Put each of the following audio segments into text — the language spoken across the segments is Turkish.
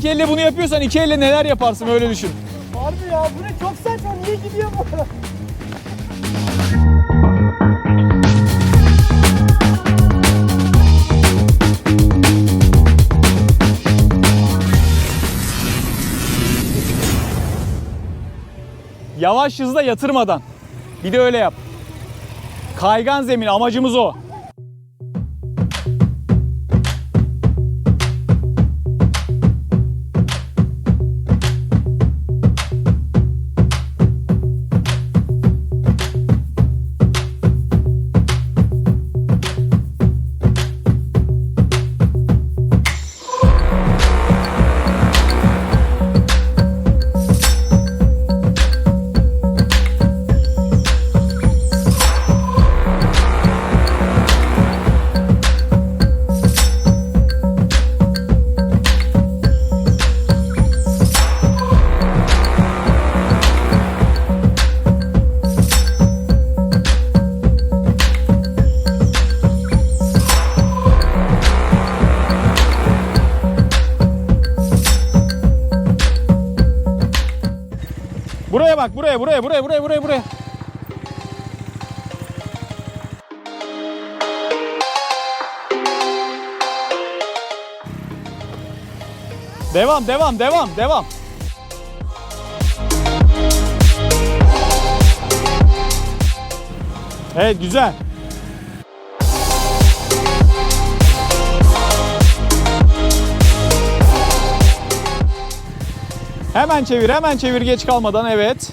tek elle bunu yapıyorsan iki elle neler yaparsın öyle düşün. Harbi ya bu ne çok saçma niye gidiyor bu? Yavaş hızla yatırmadan. Bir de öyle yap. Kaygan zemin amacımız o. bak buraya buraya buraya buraya buraya buraya. Devam devam devam devam. Evet güzel. Hemen çevir, hemen çevir geç kalmadan. Evet.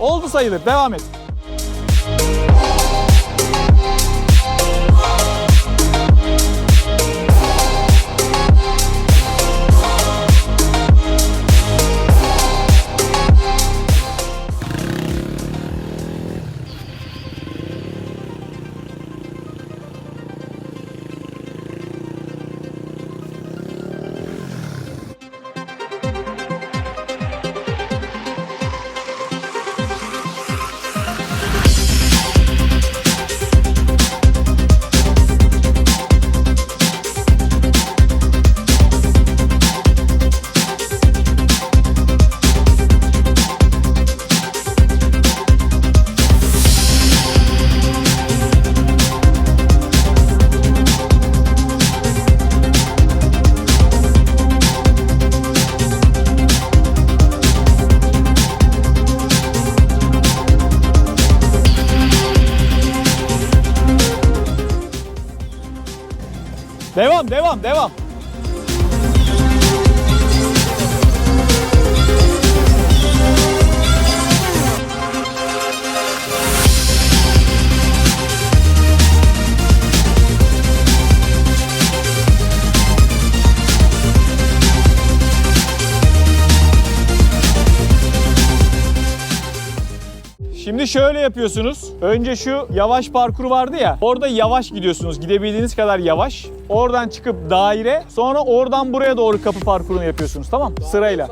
Oldu sayılır. Devam et. Devam, devam, Şimdi şöyle yapıyorsunuz. Önce şu yavaş parkur vardı ya. Orada yavaş gidiyorsunuz. Gidebildiğiniz kadar yavaş. Oradan çıkıp daire. Sonra oradan buraya doğru kapı parkurunu yapıyorsunuz. Tamam mı? Sırayla.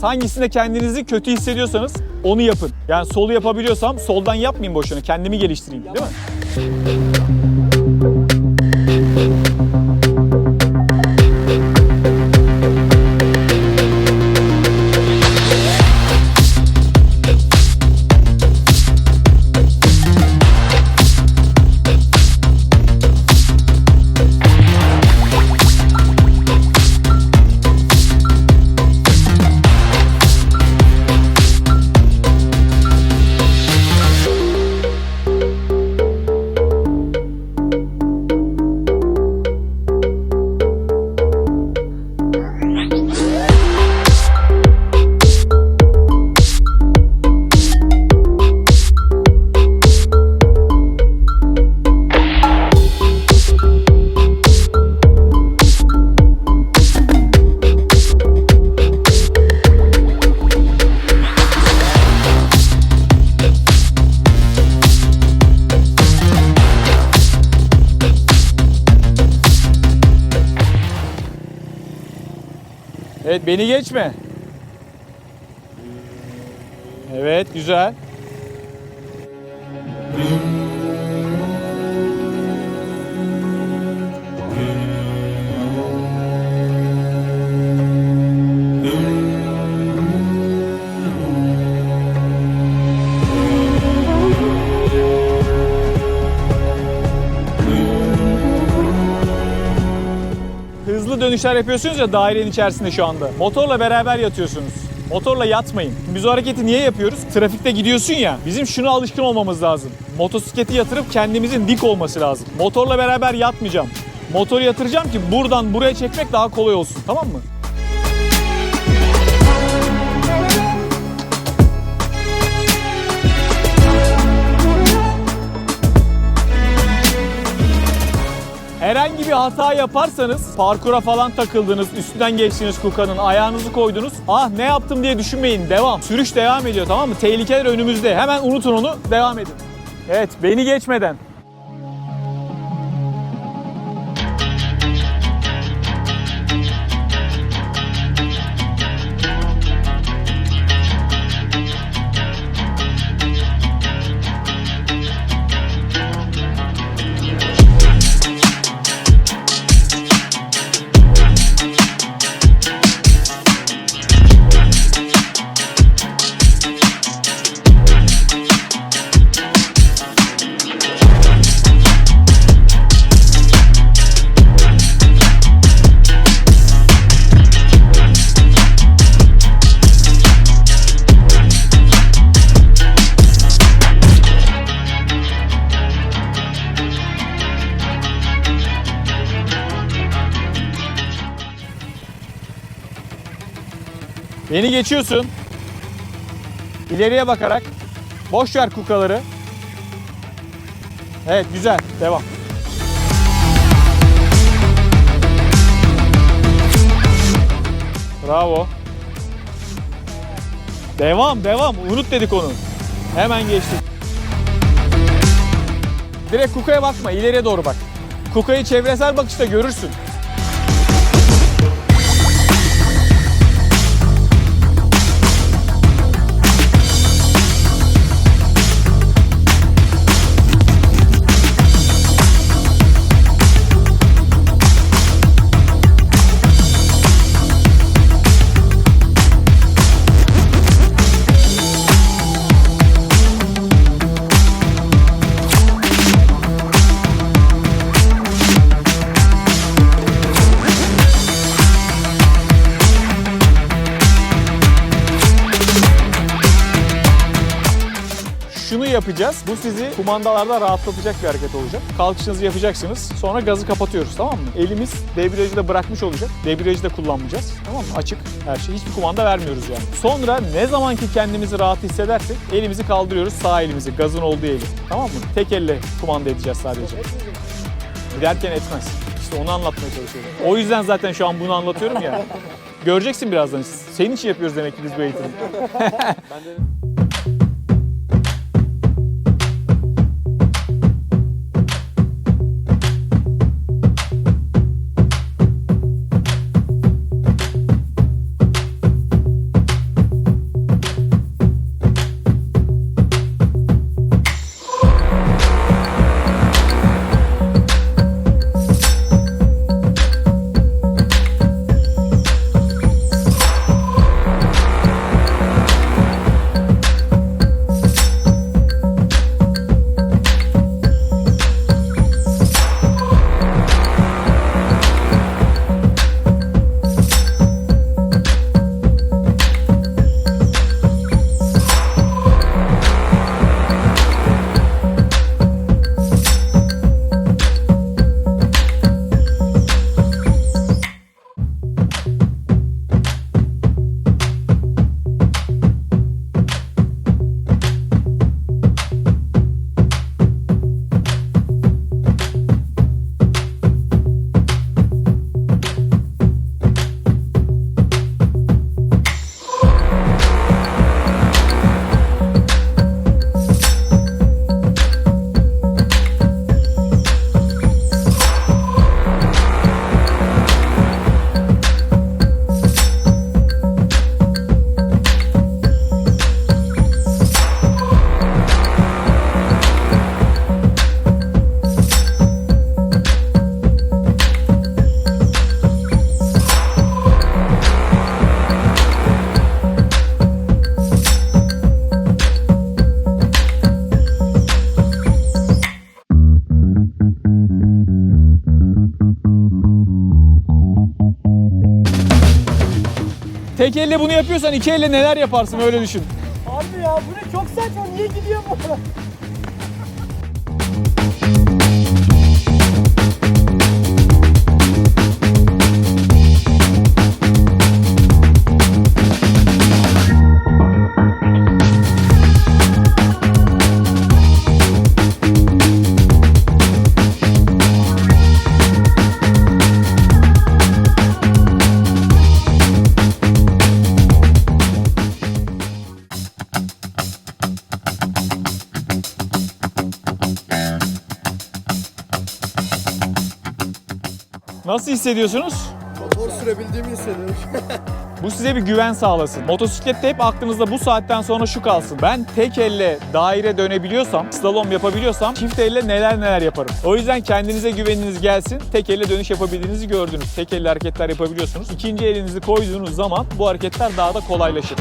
Hangisinde kendinizi kötü hissediyorsanız onu yapın. Yani solu yapabiliyorsam soldan yapmayayım boşuna. Kendimi geliştireyim. Değil mi? Evet beni geçme. Evet güzel. Dönüşler yapıyorsunuz ya dairenin içerisinde şu anda. Motorla beraber yatıyorsunuz. Motorla yatmayın. Biz o hareketi niye yapıyoruz? Trafikte gidiyorsun ya. Bizim şunu alışkın olmamız lazım. Motosikleti yatırıp kendimizin dik olması lazım. Motorla beraber yatmayacağım. Motoru yatıracağım ki buradan buraya çekmek daha kolay olsun. Tamam mı? Herhangi bir hata yaparsanız parkura falan takıldınız, üstünden geçtiniz Kuka'nın, ayağınızı koydunuz. Ah ne yaptım diye düşünmeyin. Devam. Sürüş devam ediyor tamam mı? Tehlikeler önümüzde. Hemen unutun onu. Devam edin. Evet beni geçmeden. Beni geçiyorsun. İleriye bakarak. Boş ver kukaları. Evet güzel. Devam. Bravo. Devam devam. Unut dedik onu. Hemen geçtik. Direkt Kuka'ya bakma. ileriye doğru bak. Kuka'yı çevresel bakışta görürsün. Yapacağız. Bu sizi kumandalarda rahatlatacak bir hareket olacak. Kalkışınızı yapacaksınız. Sonra gazı kapatıyoruz tamam mı? Elimiz debriyajı da bırakmış olacak. Debriyajı da kullanmayacağız. Tamam mı? Açık her şey. Hiçbir kumanda vermiyoruz yani. Sonra ne zaman ki kendimizi rahat hissedersek elimizi kaldırıyoruz. Sağ elimizi. Gazın olduğu eli. Tamam mı? Tek elle kumanda edeceğiz sadece. Giderken etmez. İşte onu anlatmaya çalışıyorum. O yüzden zaten şu an bunu anlatıyorum ya. Göreceksin birazdan. Senin için yapıyoruz demek ki biz bu eğitimi. Tek elle bunu yapıyorsan iki elle neler yaparsın öyle düşün. Harbi ya bu ne çok saçma niye gidiyor bu? Hissediyorsunuz? Motor sürebildiğimi hissediyorum. Bu size bir güven sağlasın. Motosiklette hep aklınızda bu saatten sonra şu kalsın. Ben tek elle daire dönebiliyorsam, slalom yapabiliyorsam çift elle neler neler yaparım. O yüzden kendinize güveniniz gelsin. Tek elle dönüş yapabildiğinizi gördünüz. Tek elle hareketler yapabiliyorsunuz. İkinci elinizi koyduğunuz zaman bu hareketler daha da kolaylaşır.